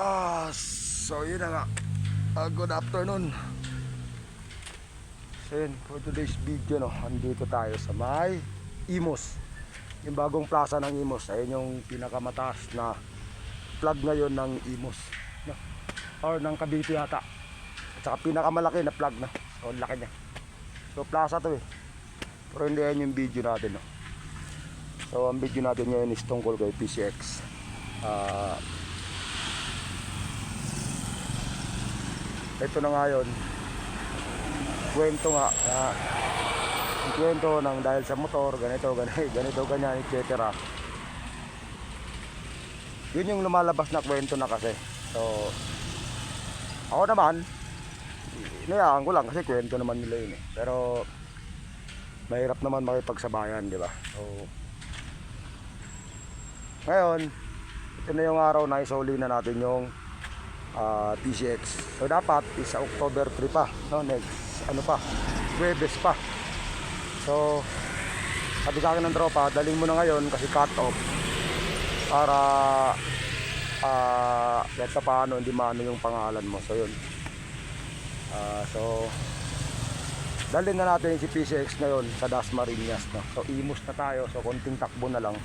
Ah, so yun na nga. Ah, good afternoon. So yun, for today's video no, andito tayo sa may Imos. Yung bagong plaza ng Imos. Ayun yung pinakamataas na plug ngayon ng Imos. No? Or ng Cavite yata. At saka pinakamalaki na plug na. So laki niya. So plaza to eh. Pero hindi yan yung video natin no. So ang video natin ngayon is tungkol kay PCX. Ah, ito na nga yun. Kwento nga yung kwento ng dahil sa motor ganito ganito, ganito ganyan etc yun yung lumalabas na kwento na kasi. So ako naman inayaan ko lang kasi kwento naman nila yun eh. Pero mahirap naman makipagsabayan di ba? So ngayon ito na yung araw na isoli na natin yung ah, PCX. So dapat is October 3 pa, no? Next ano pa? Huwebes pa. So sabi sa ng tropa, daling mo na ngayon kasi cut off para ah kahit pa paano hindi maano yung pangalan mo. So yun. Ah, so dalhin na natin si PCX ngayon sa Dasmariñas, no? So imus na tayo, so konting takbo na lang.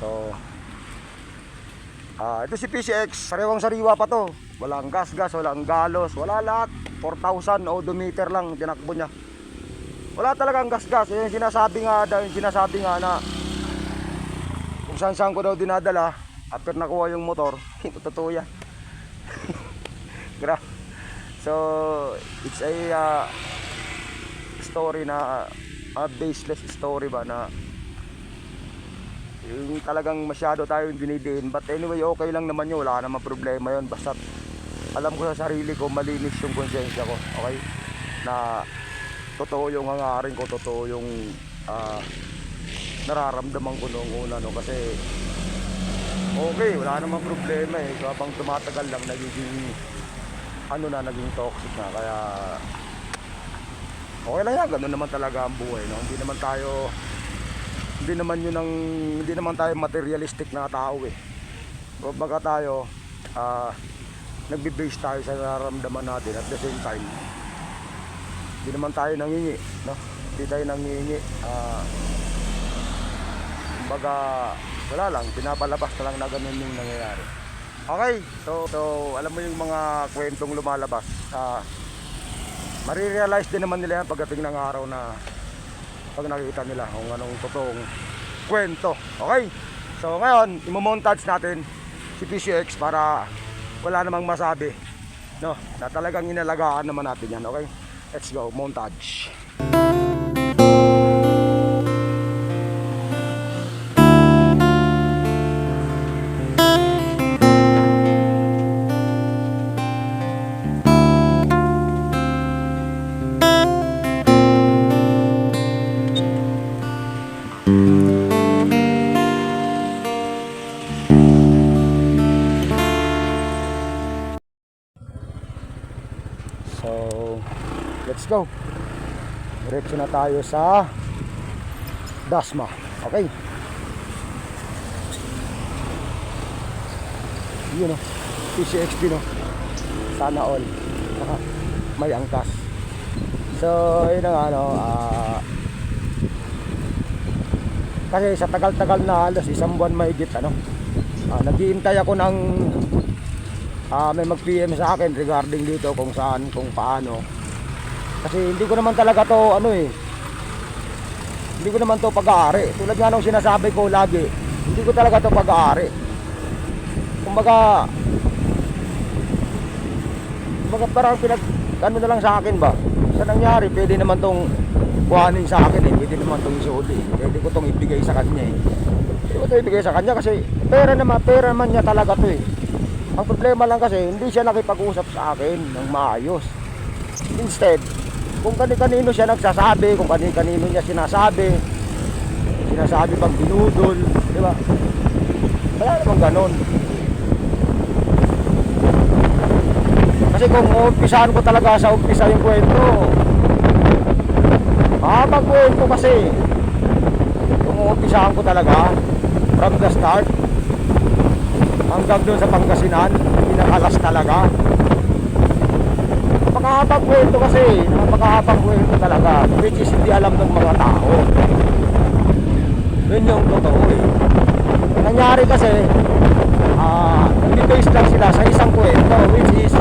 So Ah, ito si PCX, sariwang sariwa pa to. Walang gas-gas, walang galos, wala lahat. 4,000 odometer lang tinakbo niya. Wala talagang gas-gas. Yung sinasabi nga, daw, yung sinasabi nga na kung saan saan ko daw dinadala, after nakuha yung motor, hindi totoo yan. Gra. So, it's a ah, story na ah, baseless story ba na yung talagang masyado tayong dinidiin but anyway okay lang naman yun. Wala namang problema yun. Basta alam ko sa sarili ko malinis yung konsensya ko. Okay? Na totoo yung hangarin ko totoo yung ah, nararamdaman ko noong una no? Kasi okay wala namang problema eh. So habang tumatagal lang nagiging ano na naging toxic na. Kaya okay lang yan. Ganun naman talaga ang buhay no? Hindi naman tayo hindi naman yun ang hindi naman tayo materialistic na tao eh. Kumbaga tayo ah nagbe-base tayo sa nararamdaman natin at the same time hindi naman tayo nangingi, no? Hindi tayo nangingi. Ah kumbaga wala lang, pinapalabas na lang na ganun yung nangyayari. Okay, so, so alam mo yung mga kwentong lumalabas. Ah marirealize din naman nila yan pagdating ng araw na pag nakita nila kung anong totoong kwento. Okay? So ngayon, imo-montage natin si PCX para wala namang masabi. No, na talagang inalagaan naman natin yan. Okay? Let's go, montage. Diretso na tayo sa Dasma. Okay? Yun o. PCXP no. Sana all. May angkas. So, yun na nga ano. ah, kasi sa tagal-tagal na halos isang buwan mahigit ano. Ah, naghihintay ako ng ah may mag-PM sa akin regarding dito kung saan, kung paano. Kasi hindi ko naman talaga to ano eh. Hindi ko naman to pag-aari. Tulad nga nung sinasabi ko lagi, hindi ko talaga to pag-aari. Kumbaga Kumbaga parang pinag ano na lang sa akin ba? Sa nangyari, pwede naman tong kuhanin sa akin eh. Pwede naman tong isuot eh. Pwede ko tong ibigay sa kanya eh. Pwede ko tong ibigay sa kanya kasi pera naman, pera naman niya talaga to eh. Ang problema lang kasi, hindi siya nakipag-usap sa akin ng maayos. Instead, kung kani-kanino siya nagsasabi, kung kani-kanino niya sinasabi, sinasabi pag binudol, di ba? Wala namang ganon. Kasi kung umpisahan ko talaga sa umpisa yung kwento, ah, magkwento kasi, kung umpisahan ko talaga, from the start, hanggang doon sa Pangasinan, pinakalas talaga. Napakahabang kwento kasi, napakahabang kwento talaga, which is hindi alam ng mga tao. Yun yung totoo eh. Ang nangyari kasi, ah, nag-base lang sila sa isang kwento, which is,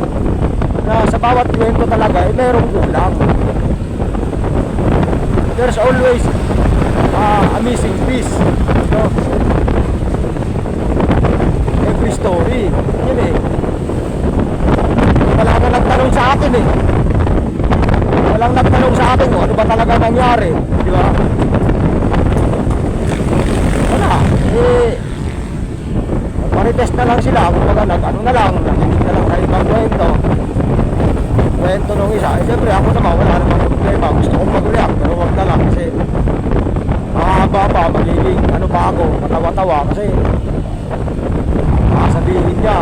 na sa bawat kwento talaga, eh, merong kulang. There's always ah, a missing piece. No? Every story. Yun eh. Wala nga nagtanong sa akin eh. Walang nagtanong sa akin, oh, ano ba talaga nangyari? Di ba? Wala. Eh, Marites na lang sila, kumbaga nag ano na lang, nakinig na lang tayo ibang kwento. Kwento nung isa, eh siyempre ako naman wala namang problema, gusto kong mag-react, pero wag na lang kasi mahaba pa, magiging ano pa ako, matawa-tawa kasi baka sabihin niya,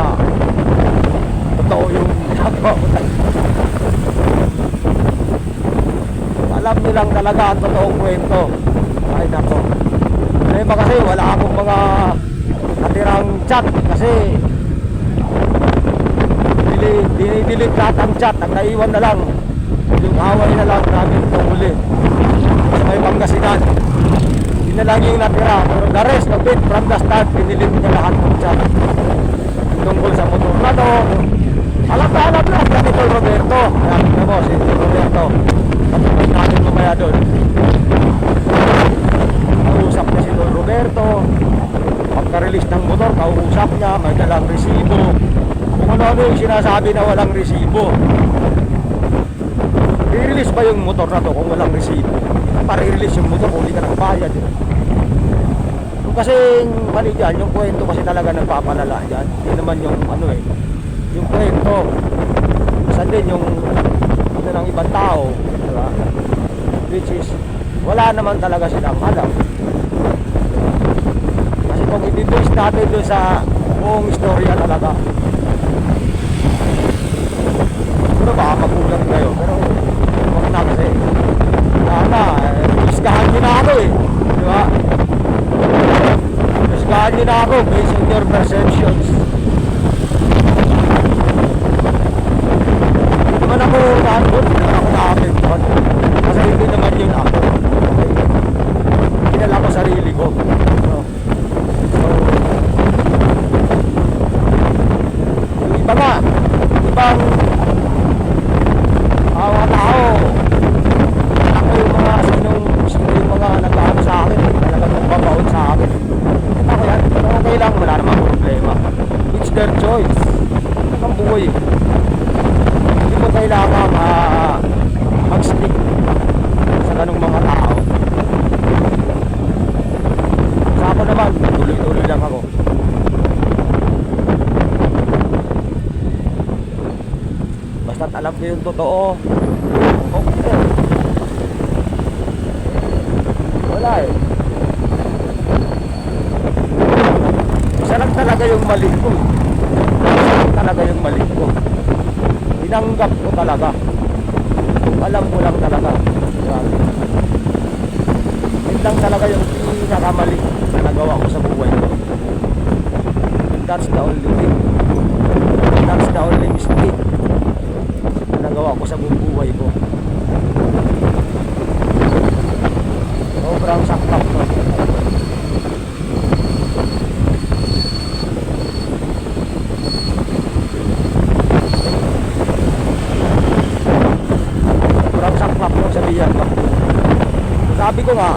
totoo yung ginagawa ko Alam nilang talaga ang totoong kwento. Ay nako. Problema kasi wala akong mga natirang chat kasi dinidelete lahat ang chat. Ang naiwan na lang yung away na lang namin nung huli sa may Pangasinan. Yun na lang yung natira. Pero the rest of it from the start, dinidelete niya lahat ng chat. Tungkol sa motor na to. Alam na alam na Roberto. Ayan, tingnan mo si Roberto. Patapos natin mamaya doon. Kausap niya si Tol Roberto. Pagka-release ng motor, kausap niya, may dalang resibo. Kung ano-ano yung sinasabi na walang resibo. I-release ba yung motor na to kung walang resibo? Para i-release yung motor kung hindi ka nagbayad. eh. Yung kasi mali dyan, yung kwento kasi talaga nagpapalala dyan. Hindi naman yung ano eh, yung kwento. Saan din yung ano ng ibang tao, di ba? Which is, wala naman talaga silang alam. Kasi kung i-base natin doon sa buong istorya talaga, pero baka magulat kayo. Pero huwag na kasi. Wala na, eh, iskahan nyo na ako eh. Di ba? Iskahan nyo na ako based on your perceptions. Hindi naman ako ano, hindi naman ako nakapagpan. Kasi hindi naman yun ako. Okay? Kinala ko sarili ko. So, so, yung iba nga, ibang mga tao, ako yung mga sinong, sino yung mga nag-ano sa akin, talagang nagbabaon sa akin. Ito ko yan, pero okay lang, wala namang problema. It's their choice. Ang buhay. eh. Hindi mo kailangan ah, mag-stick sa ganung mga tao. Sa ako naman, tuloy-tuloy lang ako. Basta't alam ko yung totoo. Okay. Wala eh. Lang talaga yung mali ko. Isa lang talaga yung mali ko. Tinanggap ko talaga. Alam ko lang talaga. Grabe. Lang talaga yung pinakamali na nagawa ko sa buhay ko. That's the only thing. That's the only mistake nagawa ko sa buong buhay ko. Sobrang saktak to. Sobrang saktak yung sabihan ko. Sabi ko nga,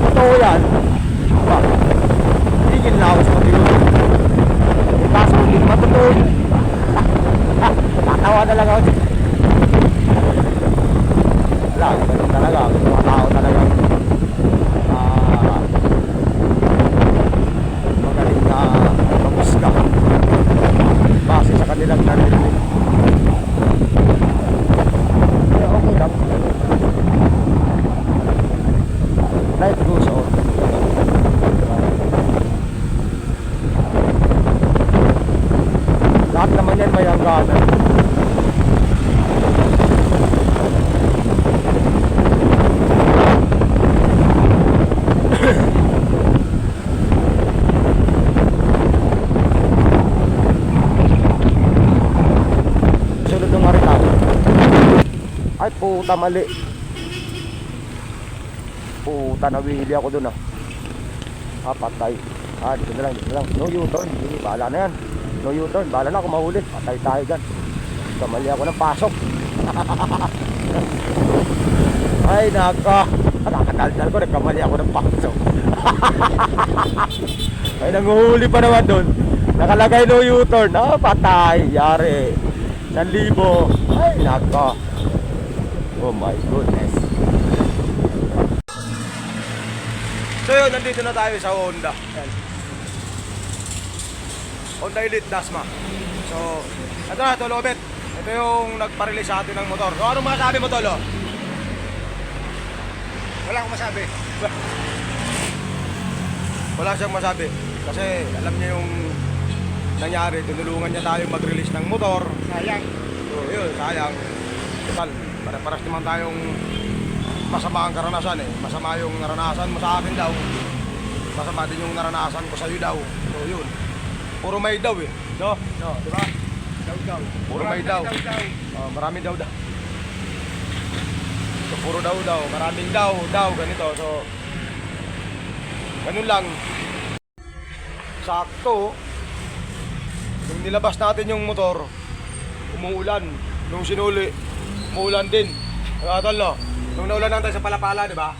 totoo yan. Ba? Tigil na ako sa pag-iwan. Eh, kaso hindi naman totoo yun. Tatawa na lang ako. Wala, ganun talaga. May mga tao talaga. Ah, magaling na mamusga. Base sa kanilang narinig. Kaya okay lang. Life goes on. Lahat naman yan may hangganan. Puta mali. Puta nawili ako dun ah. Ah, patay. Ah, dito na lang, dito na lang. No U-turn. Hindi, bahala na yan. No U-turn. Bahala na ako mahuli. Patay tayo dyan. Kamali ako ng pasok. Ay, nako. Nakakadaldal ko. Nagkamali ako ng pasok. Ay, nanguhuli pa naman doon. Nakalagay no U-turn. Ah, patay. Yari. 1,000. Ay, nako. Oh my goodness. So yun, nandito na tayo sa Honda. Yan. Honda Elite Dasma. So, ito na, Tolo Obet. Ito yung nagpa-release sa atin ng motor. So, anong masasabi mo, Tolo? Wala akong masabi. Wala siyang masabi. Kasi alam niya yung nangyari. Tinulungan niya tayo mag-release ng motor. Sayang. So, yun, sayang. Total, pare-paras naman tayong masama ang karanasan eh. Masama yung naranasan mo sa akin daw. Masama din yung naranasan ko sa iyo daw. So, yun. Puro may daw eh. No? No, di ba? Daw daw. Puro may daw. Daw daw. Oh, maraming daw daw. So, puro daw daw. Maraming daw, daw, ganito. So, ganun lang. Sakto. Nung nilabas natin yung motor, umuulan. Nung sinuli, umuulan din. Nakatalo. Nung naulan lang tayo sa Palapala, di ba?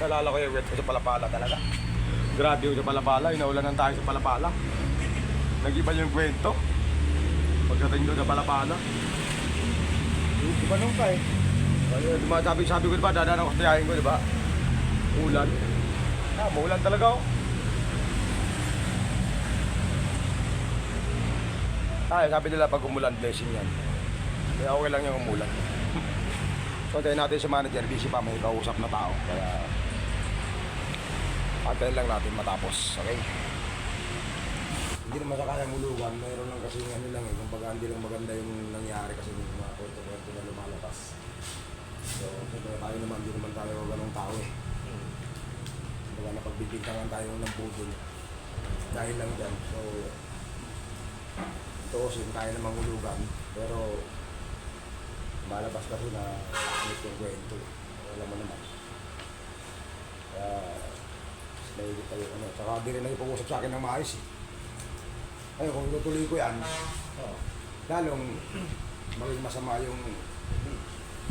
Nalala ko yung wet ko sa Palapala talaga. Grabe yung sa Palapala, inaulan lang tayo sa Palapala. Nag-iba yung kwento. Pagdating doon sa Palapala. Di ba nung ka eh? Kaya, di ba, sabi, sabi ko, di ba, dadaan ako sa tiyahin ko, di ba? Ulan. Ah, maulan talaga ako. Ay, sabi nila pag umulan, blessing yan. Kaya okay lang yung umulan. so, tayo natin sa manager, busy pa, may kausap na tao. Kaya, antayin lang natin matapos. Okay? Hindi naman sa kayang mulugan, mayroon lang kasi ano lang eh, kumbaga hindi lang maganda yung nangyari kasi yung mga kwento-kwento na lumalabas. So, siyempre tayo naman, hindi naman tayo ganong tao eh. Kumbaga napagbibigtangan tayo ng budol. Dahil lang dyan. So, kasi tayo namang hulugan. Pero, malabas kasi na yung kwento. Alam mo naman. Kaya, nahigit tayo ano. Tsaka di rin nagpag-usap sa akin ng maayos eh. Ay, kung tutuloy ko yan, oh, lalong maging masama yung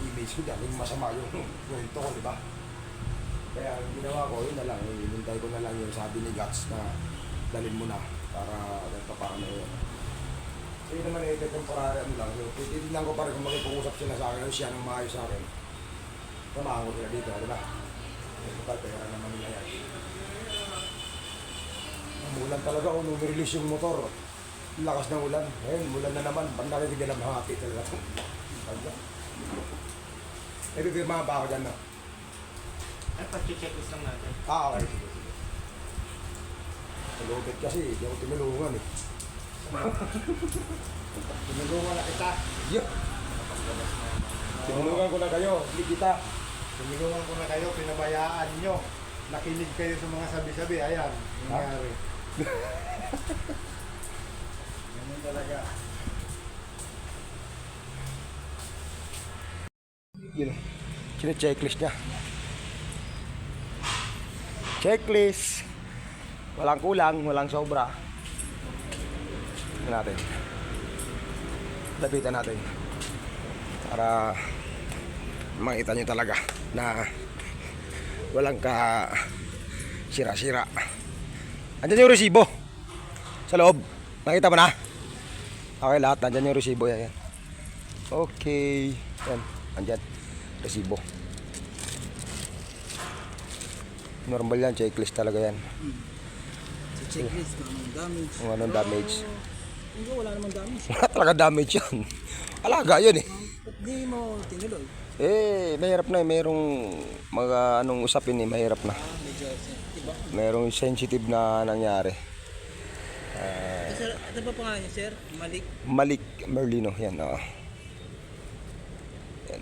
image ko dyan, maging masama yung kwento ko, di ba? Kaya ang ginawa ko, yun na lang, hinintay ko na lang yung sabi ni Guts na dalhin mo na para kahit pa paano yun. So yun naman eh, temporary ano lang, so, titignan ko pa rin kung makipag-usap sila sa akin, o siya nang maayos sa akin. Samahan ko sila dito, di ba? Total, pera naman nila yan. Umulan talaga ako nung release yung motor. Ang Lakas ng ulan. Ngayon, ulan na naman. Pag nakikinig ng hati talaga. Talaga. Eh, pipirmahan pa ako dyan na. Ay, pag-checklist lang natin. Ah, okay. Sige, sige. Malupit kasi, hindi ako tinulungan eh. Tinulungan na kita. Yeah. Tinulungan ko na kayo, hindi kita. Tinulungan ko na kayo, pinabayaan nyo. Nakinig kayo sa mga sabi-sabi. Ayan, nangyari. Ganun talaga. Yun. Sino-checklist niya. Checklist. Walang kulang, walang sobra. Natin. Lapitan natin. Para makita nyo talaga na walang ka sira-sira. Andyan yung resibo. Sa loob. Nakita mo na? Okay lahat. Andyan yung resibo. Yan, yan. Okay. Yan. Andyan. Resibo. Normal yan. Checklist talaga yan. Sa checklist kung anong damage. Kung anong damage. Hindi, wala namang damage. Wala talaga damage yan. Alaga yun eh. Ba't di mo tinuloy? Eh, mahirap na eh. Merong mga anong usapin eh. Mahirap na. Ah, medyo, diba? Merong sensitive na nangyari. Eh, sir, ano ba pangalan niya, sir? Malik. Malik Merlino. Yan, oo. Yan.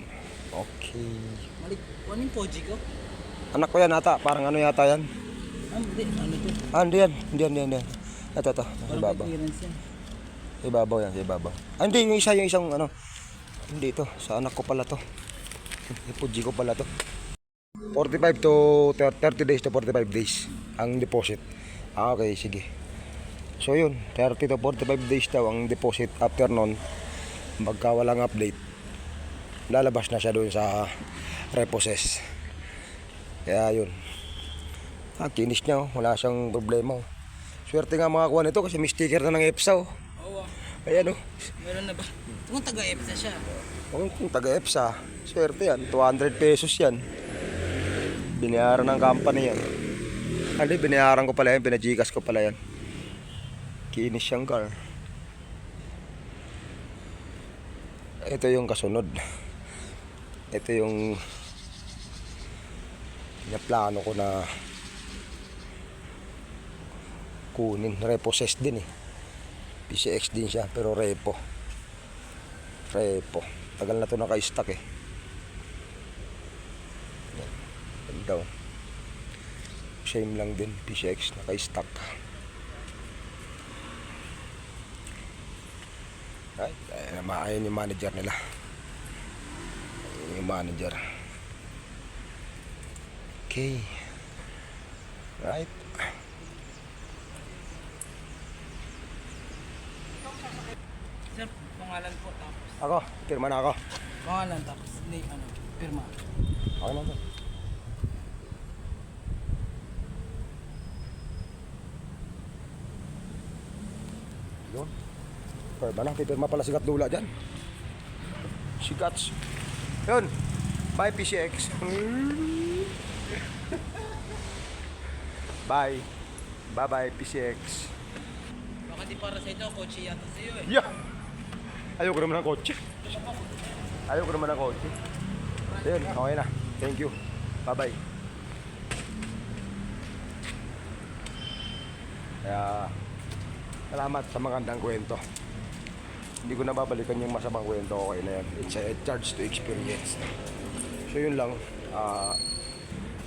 Okay. Malik, ano yung Poji ko? Anak ko yan ata. Parang ano yata yan. Ah, hindi, ano to? Ah, hindi yan. Hindi yan, hindi yan. hindi. Ito, ito. Sa Parang ibabaw. may clearance yan. Ibabaw yan, sa ibabaw. Ah, hindi. Yung isa, yung isang ano. Hindi to. Sa anak ko pala to. Puji ko pala to. 45 to 30 days to 45 days ang deposit. Ah, okay, sige. So yun, 30 to 45 days daw ang deposit after nun. Pagka walang update, lalabas na siya doon sa repossess. Kaya yun. Ah, kinis niya, oh. wala siyang problema. oh. Swerte nga mga kuha nito kasi may sticker na ng EPSA. Oh. Ah. Ayan oh. meron na ba? Kung taga-EPSA siya. Kung, kung taga EPSA, swerte yan. 200 pesos yan. Binayaran ng company yan. Hindi, binayaran ko pala yan. Pinajikas ko pala yan. Kinis siyang car. Ito yung kasunod. Ito yung yung plano ko na kunin. Repossess din eh. PCX din siya, pero repo. Repo. Tagal na to naka-stack eh. Yan. Ganda oh. Same lang din. PCX naka-stack. Ay, ayun, ayun yung manager nila. Ayun yung manager. Okay. Right. Sir, pangalan po tapos. Ako, pirma na ako. Pangalan tapos. Hindi, ano, pirma. Okay na to. Yun. Pirma na. Pipirma pala si Gatdula dyan. Si Gats. Yun. Bye PCX. Bye. Bye-bye PCX. Baka di para sa ito, kotse yata sa iyo eh. Yeah. Ayoko naman ng kotse. Ayoko naman ng kotse. Yun, okay na. Thank you. Bye-bye. Kaya, salamat sa magandang kwento. Hindi ko na babalikan yung masamang kwento. Okay na yan. It's a charge to experience. So, yun lang. Ah,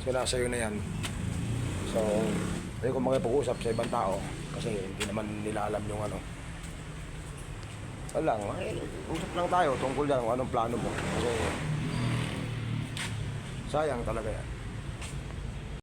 so, nasa yun na yan. So, ayoko makipag-usap sa ibang tao kasi hindi naman nila alam yung ano. Lang, usap lang tayo tungkol yan kung anong plano mo. Kasi sayang talaga yan.